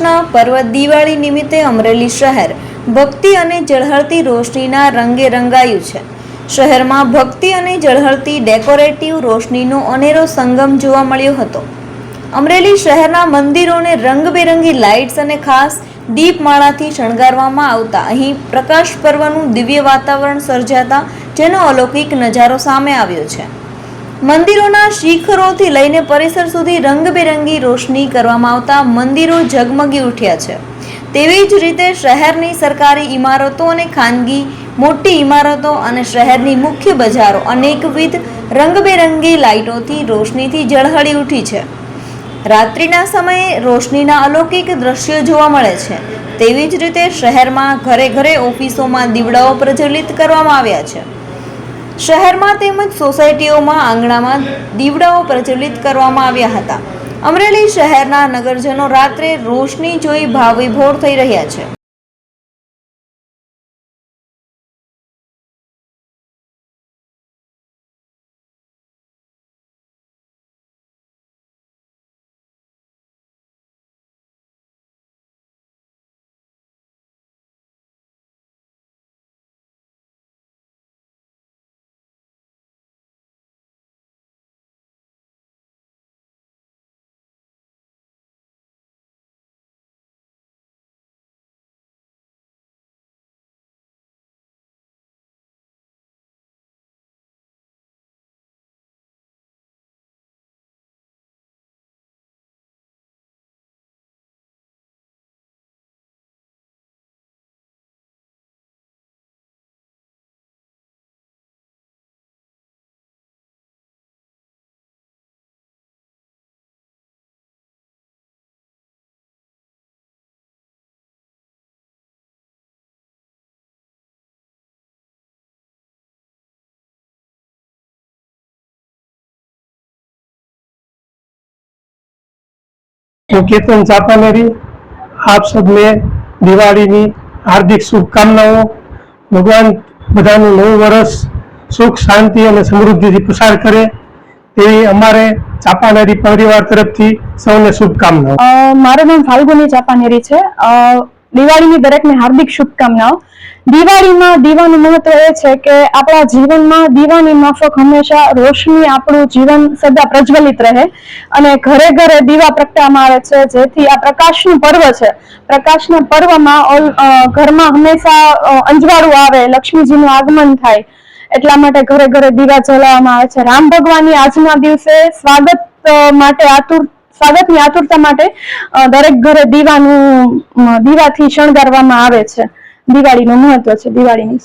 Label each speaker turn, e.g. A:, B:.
A: પ્રકાશના પર્વ દિવાળી નિમિત્તે અમરેલી શહેર ભક્તિ અને ઝળહળતી રોશનીના રંગે રંગાયું છે. શહેરમાં ભક્તિ અને ઝળહળતી ડેકોરેટિવ રોશનીનો અનેરો સંગમ જોવા મળ્યો હતો. અમરેલી શહેરના મંદિરોને રંગબેરંગી લાઇટ્સ અને ખાસ દીપમાળાથી શણગારવામાં આવતા અહીં પ્રકાશ પર્વનું દિવ્ય વાતાવરણ સર્જાતા જેનો અલૌકિક નજારો સામે આવ્યો છે. મંદિરોના શિખરોથી લઈને પરિસર સુધી રંગબેરંગી રોશની કરવામાં આવતા મંદિરો ઝગમગી ઉઠ્યા છે. તેવી જ રીતે શહેરની સરકારી ઇમારતો અને ખાનગી મોટી ઇમારતો અને શહેરની મુખ્ય બજારો અનેકવિધ રંગબેરંગી લાઇટોથી રોશનીથી ઝળહળી ઉઠી છે. રાત્રિના સમયે રોશનીના અલૌકિક દ્રશ્યો જોવા મળે છે. તેવી જ રીતે શહેરમાં ઘરે ઘરે ઓફિસોમાં દીવડાઓ પ્રજ્વલિત કરવામાં આવ્યા છે. શહેરમાં તેમજ સોસાયટીઓમાં આંગણામાં દીવડાઓ પ્રજ્વલિત કરવામાં આવ્યા હતા. અમરેલી શહેરના નગરજનો રાત્રે રોશની જોઈ ભાવવિભોર થઈ રહ્યા છે.
B: હું કેતન ચાપાનેરી, આપ સબને દિવાળીની હાર્દિક શુભકામનાઓ. ભગવાન બધાનું નવું વર્ષ સુખ, શાંતિ અને સમૃદ્ધિથી પસાર કરે તેવી અમારે ચાપાનેરી પરિવાર તરફથી સૌને શુભકામનાઓ.
C: મારું નામ ફાલ્ગુની ચાપાનેરી છે. દિવાળીની દરેકને હાર્દિક શુભકામનાઓ. દિવાળીમાં દીવાનું મહત્વ એ છે કે આપણા જીવનમાં દીવાની માફક હંમેશા રોશની આપણું જીવન સદા પ્રજ્વલિત રહે અને ઘરે ઘરે દીવા પ્રગટાવવામાં આવે છે. જેથી આ પ્રકાશનું પર્વ છે. પ્રકાશના પર્વમાં ઘરમાં હંમેશા અંજવાળું આવે, લક્ષ્મીજીનું આગમન થાય. એટલા માટે ઘરે ઘરે દીવા જલાવવામાં આવે છે. રામ ભગવાનની આજના દિવસે સ્વાગત માટે આતુર સ્વાગતની આતુરતા માટે દરેક ઘરે દીવાનું દીવાથી શણગારવામાં આવે છે. દિવાળીનું મહત્વ છે દિવાળીની